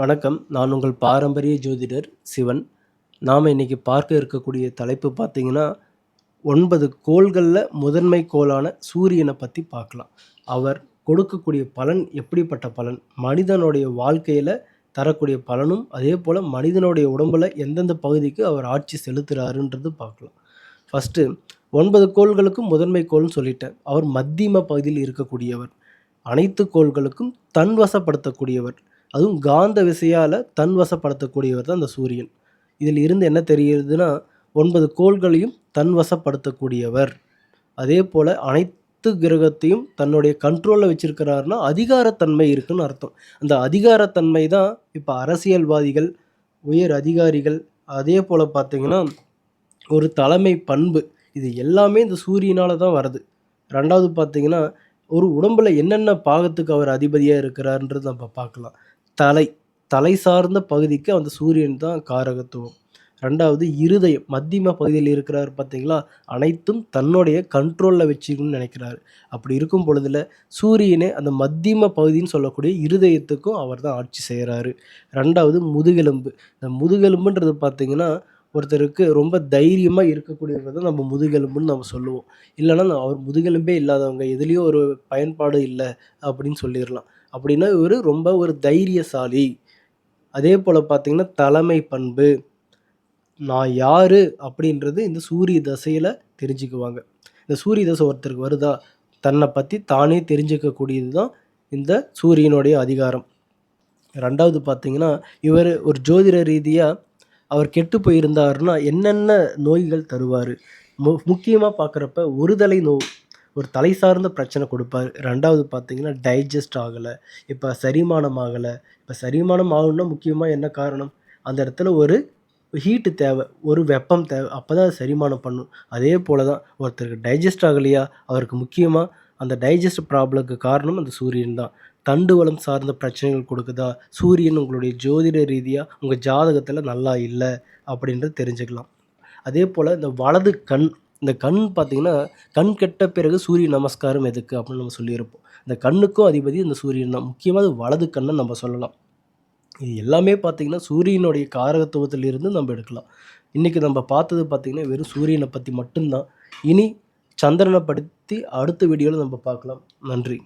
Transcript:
வணக்கம். நான் உங்கள் பாரம்பரிய ஜோதிடர் சிவன். நாம் இன்னைக்கு பார்க்க இருக்கக்கூடிய தலைப்பு பார்த்தீங்கன்னா ஒன்பது கோள்களில் முதன்மை கோளான சூரியனை பற்றி பார்க்கலாம். அவர் கொடுக்கக்கூடிய பலன் எப்படிப்பட்ட பலன்? மனிதனுடைய வாழ்க்கையில் தரக்கூடிய பலனும் அதே போல் மனிதனுடைய உடம்பில் எந்தெந்த பகுதிக்கு அவர் ஆட்சி செலுத்துகிறாருன்றது பார்க்கலாம். ஃபஸ்ட்டு ஒன்பது கோள்களுக்கும் முதன்மை கோள்னு சொல்லிட்டேன். அவர் மத்தியம பகுதியில் இருக்கக்கூடியவர். அனைத்து கோள்களுக்கும் தன்வசப்படுத்தக்கூடியவர். அதுவும் காந்த விசையால் தன் வசப்படுத்தக்கூடியவர் தான் அந்த சூரியன். இதில் இருந்து என்ன தெரிகிறதுனா ஒன்பது கோள்களையும் தன்வசப்படுத்தக்கூடியவர். அதே போல் அனைத்து கிரகத்தையும் தன்னுடைய கண்ட்ரோலில் வச்சிருக்கிறாருன்னா அதிகாரத்தன்மை இருக்குன்னு அர்த்தம். அந்த அதிகாரத்தன்மை தான் இப்போ அரசியல்வாதிகள் உயர் அதிகாரிகள் அதே போல் பார்த்திங்கன்னா ஒரு தலைமை பண்பு இது எல்லாமே இந்த சூரியனால் தான் வருது. ரெண்டாவது பார்த்தீங்கன்னா ஒரு உடம்பில் என்னென்ன பாகத்துக்கு அவர் அதிபதியாக இருக்கிறாருன்றது நம்ம பார்க்கலாம். தலை தலை சார்ந்த பகுதிக்கு அந்த சூரியன் தான் காரகத்துவம். ரெண்டாவது இருதயம் மத்தியம பகுதியில் இருக்கிறார் பார்த்தீங்களா? அனைத்தும் தன்னுடைய கண்ட்ரோலில் வச்சுக்கணும்னு நினைக்கிறாரு. அப்படி இருக்கும் பொழுதுல சூரியனே அந்த மத்தியம பகுதின்னு சொல்லக்கூடிய இருதயத்துக்கும் அவர் தான் ஆட்சி செய்கிறாரு ரெண்டாவது முதுகெலும்பு. இந்த முதுகெலும்புன்றது பார்த்தீங்கன்னா ஒருத்தருக்கு ரொம்ப தைரியமாக இருக்கக்கூடியவர் தான் நம்ம முதுகெலும்புன்னு நம்ம சொல்லுவோம். இல்லைன்னா அவர் முதுகெலும்பே இல்லாதவங்க எதுலேயும் ஒரு பயன்பாடு இல்லை அப்படின்னு சொல்லிடலாம். அப்படின்னா இவர் ரொம்ப ஒரு தைரியசாலி. அதே போல் பார்த்தீங்கன்னா தலைமை பண்பு நான் யார் அப்படின்றது இந்த சூரிய தசையில் தெரிஞ்சுக்குவாங்க. இந்த சூரிய தசை ஒருத்தருக்கு வருதா? தன்னை பற்றி தானே தெரிஞ்சுக்கக்கூடியது தான் இந்த சூரியனுடைய அதிகாரம். ரெண்டாவது பார்த்திங்கன்னா இவர் ஒரு ஜோதிட ரீதியாக அவர் கெட்டு போயிருந்தாருன்னா என்னென்ன நோய்கள் தருவார்? மு முக்கியமாக பார்க்குறப்ப ஒருதலை நோய் ஒரு தலை சார்ந்த பிரச்சனை கொடுப்பாரு. ரெண்டாவது பார்த்தீங்கன்னா டைஜஸ்ட் ஆகலை. இப்போ செரிமானம் ஆகலை. இப்போ செரிமானம் ஆகணும்னா முக்கியமாக என்ன காரணம்? அந்த இடத்துல ஒரு ஹீட்டு தேவை. ஒரு வெப்பம் தேவை. அப்போ தான் அது செரிமானம் பண்ணும். அதே போல் தான் ஒருத்தருக்கு டைஜஸ்ட் ஆகலையா? அவருக்கு முக்கியமாக அந்த டைஜஸ்ட் ப்ராப்ளம்க்கு காரணம் அந்த சூரியன் தான். தண்டுவளம் சார்ந்த பிரச்சனைகள் கொடுக்குதா? சூரியன் உங்களுடைய ஜோதிட ரீதியாக உங்கள் ஜாதகத்தில் நல்லா இல்லை அப்படின்றது தெரிஞ்சுக்கலாம். அதே போல் இந்த வலது கண் இந்த கண் பார்த்திங்கன்னா கண் கெட்ட பிறகு சூரிய நமஸ்காரம் எதுக்கு அப்படின்னு நம்ம சொல்லியிருப்போம். இந்த கண்ணுக்கும் அதிபதி இந்த சூரியன் தான். முக்கியமாக வலது கண்ணை நம்ம சொல்லலாம். இது எல்லாமே பார்த்திங்கன்னா சூரியனுடைய காரகத்துவத்திலிருந்து நம்ம எடுக்கலாம். இன்றைக்கி நம்ம பார்த்தது பார்த்திங்கன்னா வெறும் சூரியனை பற்றி மட்டும்தான். இனி சந்திரனை படுத்தி அடுத்த வீடியோவில் நம்ம பார்க்கலாம். நன்றி.